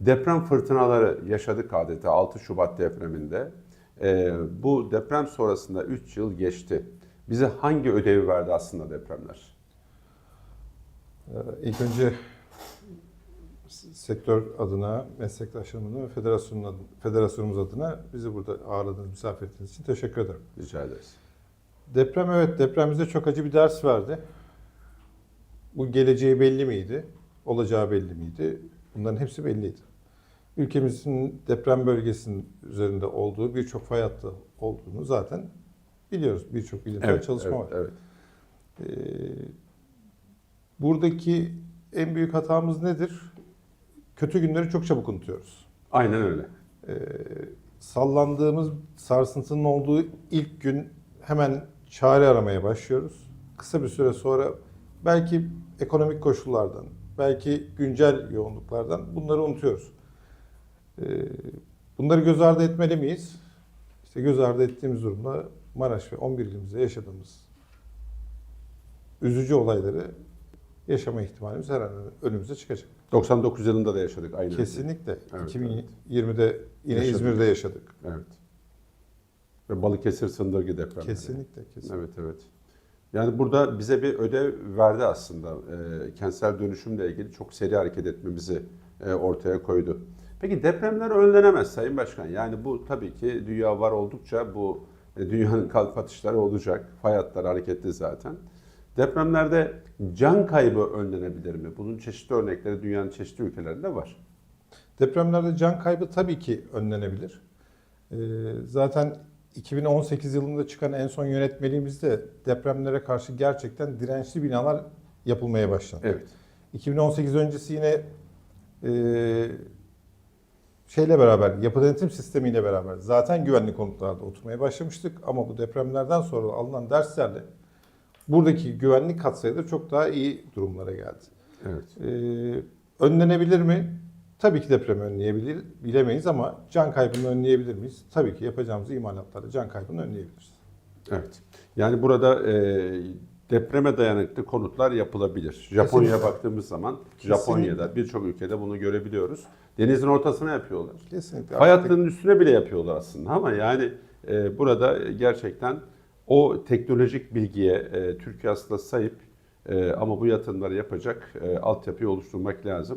Deprem fırtınaları yaşadık adeta 6 Şubat depreminde. Ee, bu deprem sonrasında 3 yıl geçti. Bize hangi ödevi verdi aslında depremler? Ee, İlk önce sektör adına, meslektaşlarım adına ve federasyonun adına, federasyonumuz adına bizi burada ağırladığınız, misafir ettiğiniz için teşekkür ederim. Rica ederiz. Deprem evet, deprem bize çok acı bir ders verdi. Bu geleceği belli miydi? Olacağı belli miydi? Bunların hepsi belliydi. Ülkemizin deprem bölgesinin üzerinde olduğu birçok fay hattı olduğunu zaten biliyoruz. Birçok bilimsel Evet, çalışma evet, var. evet. Ee, buradaki en büyük hatamız nedir? Kötü günleri çok çabuk unutuyoruz. Aynen öyle. Ee, sallandığımız sarsıntının olduğu ilk gün hemen çare aramaya başlıyoruz. Kısa bir süre sonra belki ekonomik koşullardan, belki güncel yoğunluklardan bunları unutuyoruz. Bunları göz ardı etmeli miyiz? İşte göz ardı ettiğimiz durumda Maraş ve 11 ilimizde yaşadığımız üzücü olayları yaşama ihtimalimiz her an önümüze çıkacak. 99 yılında da yaşadık aynı. Kesinlikle. Evet, 2020'de yine Yaşadık. İzmir'de yaşadık. Evet. Ve Balıkesir Sındırgı depremleri. Kesinlikle, kesinlikle. Evet, evet. Yani burada bize bir ödev verdi aslında. E, kentsel dönüşümle ilgili çok seri hareket etmemizi e, ortaya koydu. Peki depremler önlenemez Sayın Başkan. Yani bu tabii ki dünya var oldukça bu e, dünyanın kalp atışları olacak. Fay hatları hareketli zaten. Depremlerde can kaybı önlenebilir mi? Bunun çeşitli örnekleri dünyanın çeşitli ülkelerinde var. Depremlerde can kaybı tabii ki önlenebilir. Ee, zaten 2018 yılında çıkan en son yönetmeliğimizde depremlere karşı gerçekten dirençli binalar yapılmaya başlandı. Evet. 2018 öncesi yine e, şeyle beraber, yapı denetim sistemiyle beraber zaten güvenli konutlarda oturmaya başlamıştık. Ama bu depremlerden sonra alınan derslerle buradaki güvenlik katsayıları çok daha iyi durumlara geldi. Evet. Ee, önlenebilir mi? Tabii ki depremi önleyebilir, bilemeyiz ama can kaybını önleyebilir miyiz? Tabii ki yapacağımız imalatlarla can kaybını önleyebiliriz. Evet. Yani burada e, depreme dayanıklı konutlar yapılabilir. Japonya'ya Kesinlikle. baktığımız zaman. Japonya'da birçok ülkede bunu görebiliyoruz. Denizin ortasına yapıyorlar. Kesinlikle. Hattının üstüne bile yapıyorlar aslında ama yani e, burada gerçekten o teknolojik bilgiye e, Türkiye aslında sahip e, ama bu yatırımları yapacak e, altyapıyı oluşturmak lazım.